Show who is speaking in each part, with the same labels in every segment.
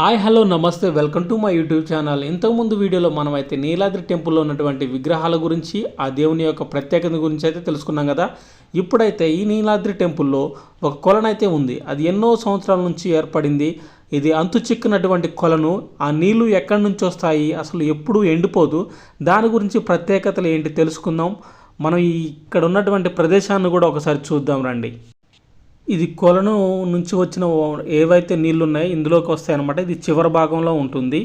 Speaker 1: Hi hello నమస్తే welcome to my YouTube channel ఇంతకుముందు వీడియోలో మనమైతే నీలాద్రి టెంపుల్లో ఉన్నటువంటి విగ్రహాల గురించి ఆ దేవుని యొక్క ప్రత్యేకత గురించి అయితే తెలుసుకున్నాం కదా. ఇప్పుడైతే ఈ నీలాద్రి టెంపుల్లో ఒక కొలను అయితే ఉంది. అది ఎన్నో సంవత్సరాల నుంచి ఏర్పడింది. ఇది అంతు చిక్కినటువంటి కొలను ఆ నీళ్ళు ఎక్కడి నుంచి వస్తాయి అసలు ఎప్పుడు ఎండిపోదు దాని గురించి ప్రత్యేకతలు ఏంటి తెలుసుకుందాం. మనం ఇక్కడ ఉన్నటువంటి ప్రదేశాన్ని కూడా ఒకసారి చూద్దాం రండి. ఇది కొలను నుంచి వచ్చిన ఓ- ఏవైతే నీళ్ళు ఉన్నాయో ఇందులోకి వస్తాయన్నమాట. ఇది చివరి భాగంలో ఉంటుంది.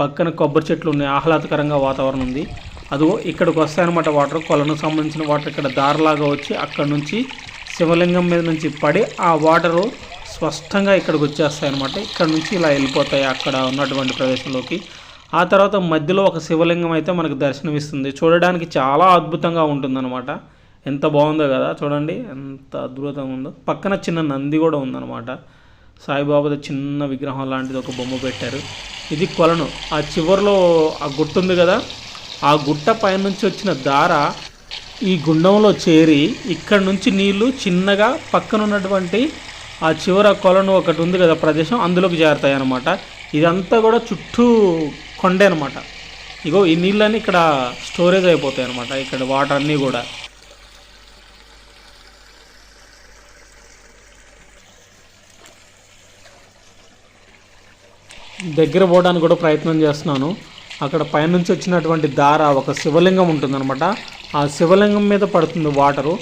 Speaker 1: పక్కన కొబ్బరి చెట్లు ఉన్నాయి. ఆహ్లాదకరంగా వాతావరణం ఉంది. అదిగో ఇక్కడికి వస్తాయన్నమాట వాటర్. కొలను సంబంధించిన వాటర్ ఇక్కడ దారిలాగా వచ్చి అక్కడ నుంచి శివలింగం మీద నుంచి పడి ఆ వాటరు స్పష్టంగా ఇక్కడికి వచ్చేస్తాయన్నమాట. ఇక్కడ నుంచి ఇలా వెళ్ళిపోతాయి అక్కడ ఉన్నటువంటి ప్రదేశంలోకి. ఆ తర్వాత మధ్యలో ఒక శివలింగం అయితే మనకు దర్శనమిస్తుంది. చూడడానికి చాలా అద్భుతంగా ఉంటుందన్నమాట. ఎంత బాగుందో కదా చూడండి ఎంత అద్భుతంగా ఉందో. పక్కన చిన్న నంది కూడా ఉందన్నమాట. సాయిబాబాది చిన్న విగ్రహం లాంటిది ఒక బొమ్మ పెట్టారు. ఇది కొలను. ఆ చివరిలో ఆ గుట్ట ఉంది కదా ఆ గుట్ట పైనుంచి వచ్చిన దార ఈ గుండంలో చేరి ఇక్కడ నుంచి నీళ్ళు చిన్నగా పక్కన ఉన్నటువంటి ఆ చివర కొలను ఒకటి ఉంది కదా ప్రదేశం అందులోకి చేరుతాయి అన్నమాట. ఇదంతా కూడా చుట్టూ కొండే అనమాట ఇగో ఈ నీళ్ళన్నీ ఇక్కడ స్టోరేజ్ అయిపోతాయి అనమాట ఇక్కడ వాటర్ అన్నీ కూడా. దగ్గర పోవడానికి కూడా ప్రయత్నం చేస్తున్నాను. అక్కడ పైనుంచి వచ్చినటువంటి దార ఒక శివలింగం ఉంటుందన్నమాట. ఆ శివలింగం మీద పడుతుంది వాటరు.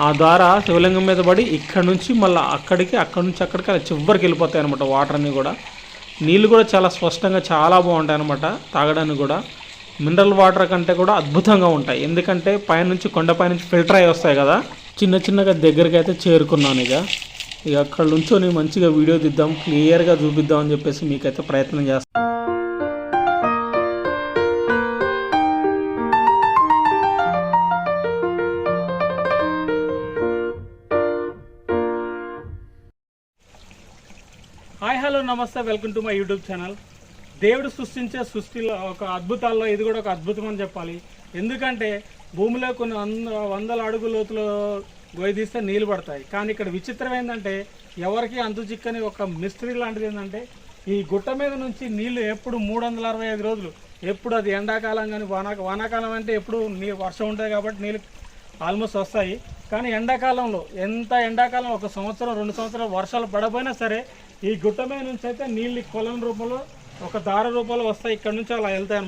Speaker 1: ఆ దార శివలింగం మీద పడి ఇక్కడ నుంచి మళ్ళీ అక్కడికి అక్కడి నుంచి అక్కడికి అలా చివరికి వెళ్ళిపోతాయి అనమాట వాటర్ అన్నీ కూడా. నీళ్ళు కూడా చాలా స్పష్టంగా చాలా బాగుంటాయి అనమాట తాగడానికి కూడా. మినరల్ వాటర్ కంటే కూడా అద్భుతంగా ఉంటాయి. ఎందుకంటే పైనుంచి కొండపై నుంచి ఫిల్టర్ అయి వస్తాయి కదా. చిన్న చిన్నగా దగ్గరికి అయితే చేరుకున్నాను ఇక. ఇక అక్కడ నుంచొని మంచిగా వీడియో తీద్దాం క్లియర్గా చూపిద్దాం అని చెప్పేసి మీకైతే ప్రయత్నం చేస్తాం. హాయ్ హలో నమస్తే welcome to my YouTube channel. దేవుడు సృష్టించే సృష్టిలో ఒక అద్భుతాల్లో ఇది కూడా ఒక అద్భుతం అని చెప్పాలి. ఎందుకంటే భూమిలో కొన్ని వంద వందల అడుగు లోతులో గొయ్యి తీస్తే నీళ్ళు పడతాయి. కానీ ఇక్కడ విచిత్రం ఏంటంటే ఎవరికి అంతు చిక్కని ఒక మిస్టరీ లాంటిది ఏంటంటే ఈ గుట్ట మీద నుంచి నీళ్ళు ఎప్పుడు మూడు వందల అరవై ఐదు రోజులు ఎప్పుడు అది ఎండాకాలం కానీ వానా వానాకాలం అంటే ఎప్పుడు నీ వర్షం ఉంటుంది కాబట్టి నీళ్ళు ఆల్మోస్ట్ వస్తాయి. కానీ ఎండాకాలంలో ఎంత ఎండాకాలం ఒక సంవత్సరం రెండు సంవత్సరాలు వర్షాలు పడపోయినా సరే ఈ గుట్ట మీద నుంచి అయితే నీళ్ళు కొలం రూపంలో ఒక దార రూపంలో వస్తాయి. ఇక్కడ నుంచి అలా వెళ్తాయి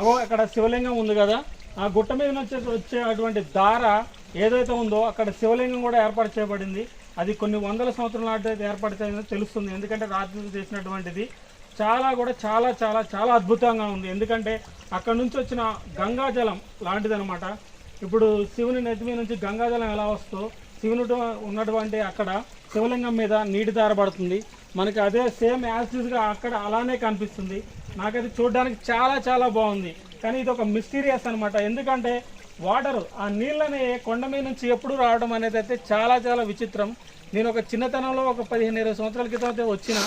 Speaker 1: అగో అక్కడ శివలింగం ఉంది కదా. ఆ గుట్ట మీద నుంచి వచ్చే అటువంటి దార ఏదైతే ఉందో అక్కడ శివలింగం కూడా ఏర్పాటు చేయబడింది. అది కొన్ని వందల సంవత్సరాల నాటి అయితే చేయడం తెలుస్తుంది. ఎందుకంటే రాత్రి చేసినటువంటిది చాలా కూడా చాలా చాలా చాలా అద్భుతంగా ఉంది. ఎందుకంటే అక్కడ నుంచి వచ్చిన గంగాజలం లాంటిదనమాట ఇప్పుడు శివుని నెత్తి మీద నుంచి గంగాజలం ఎలా వస్తుందో శివుని ఉన్నటువంటి అక్కడ శివలింగం మీద నీటి దారబడుతుంది మనకి అదే సేమ్ యాసిడ్గా అక్కడ అలానే కనిపిస్తుంది. నాకైతే చూడడానికి చాలా చాలా బాగుంది. కానీ ఇది ఒక మిస్టీరియస్ అనమాట ఎందుకంటే వాటర్ ఆ నీళ్ళని కొండ మీద నుంచి ఎప్పుడు రావడం అనేది అయితే చాలా చాలా విచిత్రం. నేను ఒక చిన్నతనంలో ఒక పదిహేను ఇరవై సంవత్సరాల క్రితం అయితే వచ్చిన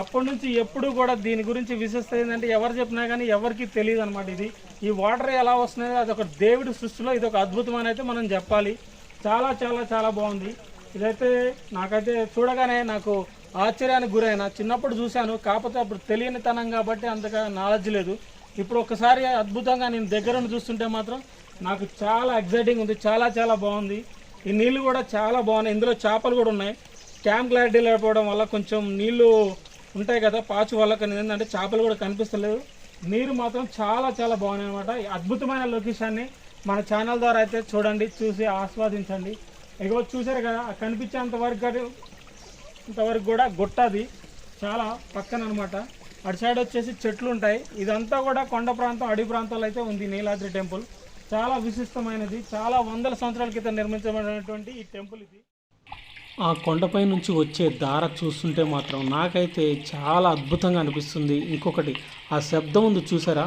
Speaker 1: అప్పటి నుంచి ఎప్పుడు కూడా దీని గురించి విశిష్టత ఏంటంటే ఎవరు చెప్పినా కానీ ఎవరికి తెలియదు అనమాట ఇది. ఈ వాటర్ ఎలా వస్తున్నాయో అది ఒక దేవుడి సృష్టిలో ఇది ఒక అద్భుతం అని అయితే మనం చెప్పాలి. చాలా చాలా చాలా బాగుంది. ఇదైతే నాకైతే చూడగానే నాకు ఆశ్చర్యానికి గురైన. చిన్నప్పుడు చూశాను కాకపోతే అప్పుడు తెలియనితనం కాబట్టి అంతగా నాలెడ్జ్ లేదు. ఇప్పుడు ఒకసారి అద్భుతంగా నేను దగ్గర చూస్తుంటే మాత్రం నాకు చాలా ఎగ్జైటింగ్ ఉంది చాలా చాలా బాగుంది. ఈ నీళ్ళు కూడా చాలా బాగున్నాయి. ఇందులో చేపలు కూడా ఉన్నాయి. క్యాంప్ క్లారిటీ లేకపోవడం వల్ల కొంచెం నీళ్ళు ఉంటాయి కదా పాచు వల్ల కానీ ఏంటంటే చేపలు కూడా కనిపిస్తలేదు నీరు మాత్రం చాలా చాలా బాగున్నాయి అనమాట ఈ అద్భుతమైన లొకేషన్ని మన ఛానల్ ద్వారా అయితే చూడండి చూసి ఆస్వాదించండి. ఇగో చూసారు కదా కనిపించేంత వరకు ఇంతవరకు కూడా గుట్టది. చాలా పక్కన అనమాట అటు సైడ్ వచ్చేసి చెట్లు ఉంటాయి ఇదంతా కూడా కొండ ప్రాంతం అడవి ప్రాంతాలు అయితే ఉంది నీలాద్రి టెంపుల్. చాలా విశిష్టమైనది. చాలా వందల సంవత్సరాల క్రితం నిర్మించబడినటువంటి ఈ టెంపుల్ ఇది. ఆ కొండపై నుంచి వచ్చే దార చూస్తుంటే మాత్రం నాకైతే చాలా అద్భుతంగా అనిపిస్తుంది. ఇంకొకటి ఆ శబ్దం ఉంది చూసారా?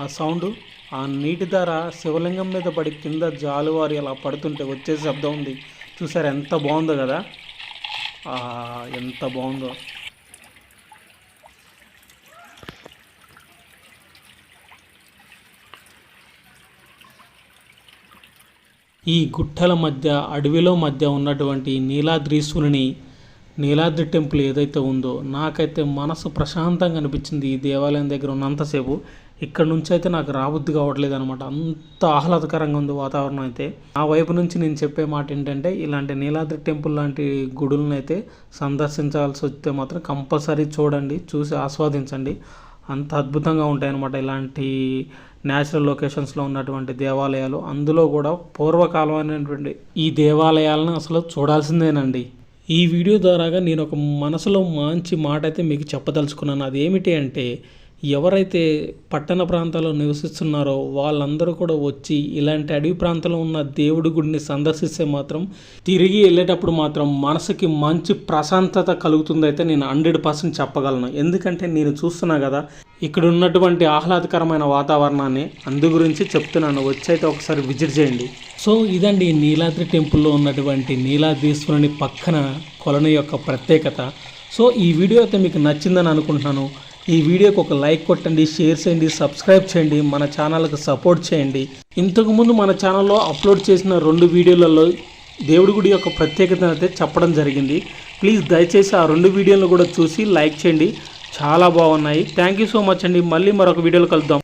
Speaker 1: ఆ సౌండ్ ఆ నీటి ధార శివలింగం మీద పడి కింద జాలువారి అలా పడుతుంటే వచ్చే శబ్దం ఉంది. చూసారా ఎంత బాగుందో కదా? ఎంత బాగుందో. ఈ గుట్టల మధ్య అడవిలో మధ్య ఉన్నటువంటి నీలాద్రీశ్వరుని నీలాద్రి టెంపుల్ ఏదైతే ఉందో నాకైతే మనసు ప్రశాంతంగా అనిపించింది ఈ దేవాలయం దగ్గర ఉన్నంతసేపు. ఇక్కడ నుంచి అయితే నాకు రాబుద్ది కావట్లేదు అనమాట అంత ఆహ్లాదకరంగా ఉంది వాతావరణం అయితే. ఆ వైపు నుంచి నేను చెప్పే మాట ఏంటంటే ఇలాంటి నీలాద్రి టెంపుల్ లాంటి గుడులను అయితే సందర్శించాల్సి వస్తే మాత్రం కంపల్సరీ చూడండి చూసి ఆస్వాదించండి. అంత అద్భుతంగా ఉంటాయన్నమాట ఇలాంటి న్యాచురల్ లొకేషన్స్లో ఉన్నటువంటి దేవాలయాలు. అందులో కూడా పూర్వకాలమైనటువంటి ఈ దేవాలయాలను అసలు చూడాల్సిందేనండి. ఈ వీడియో ద్వారాగా నేను ఒక మనసులో మంచి మాట అయితే మీకు చెప్పదలుచుకున్నాను. అదేమిటి అంటే ఎవరైతే పట్టణ ప్రాంతాల్లో నివసిస్తున్నారో వాళ్ళందరూ కూడా వచ్చి ఇలాంటి అడవి ప్రాంతంలో ఉన్న దేవుడి గుడిని సందర్శిస్తే మాత్రం తిరిగి వెళ్ళేటప్పుడు మాత్రం మనసుకి మంచి ప్రశాంతత కలుగుతుందైతే నేను హండ్రెడ్ పర్సెంట్ చెప్పగలను. ఎందుకంటే నేను చూస్తున్నా కదా ఇక్కడ ఉన్నటువంటి ఆహ్లాదకరమైన వాతావరణాన్ని అందు గురించి చెప్తున్నాను. వచ్చైతే ఒకసారి విజిట్ చేయండి. సో ఇదండి నీలాద్రి టెంపుల్లో ఉన్నటువంటి నీలాద్రీశ్వరుని పక్కన కొలను యొక్క ప్రత్యేకత. సో ఈ వీడియో అయితే మీకు నచ్చిందని అనుకుంటున్నాను. ఈ వీడియోకి ఒక లైక్ కొట్టండి షేర్ చేయండి సబ్స్క్రైబ్ చేయండి మన ఛానల్కి సపోర్ట్ చేయండి. ఇంతకుముందు మన ఛానల్లో అప్లోడ్ చేసిన రెండు వీడియోలలో దేవుడి గుడి యొక్క ప్రత్యేకతను అయితే చెప్పడం జరిగింది. ప్లీజ్ దయచేసి ఆ రెండు వీడియోలను కూడా చూసి లైక్ చేయండి. చాలా బాగున్నాయి. థ్యాంక్ యూ సో మచ్ అండి. మళ్ళీ మరొక వీడియోలో కలుద్దాం.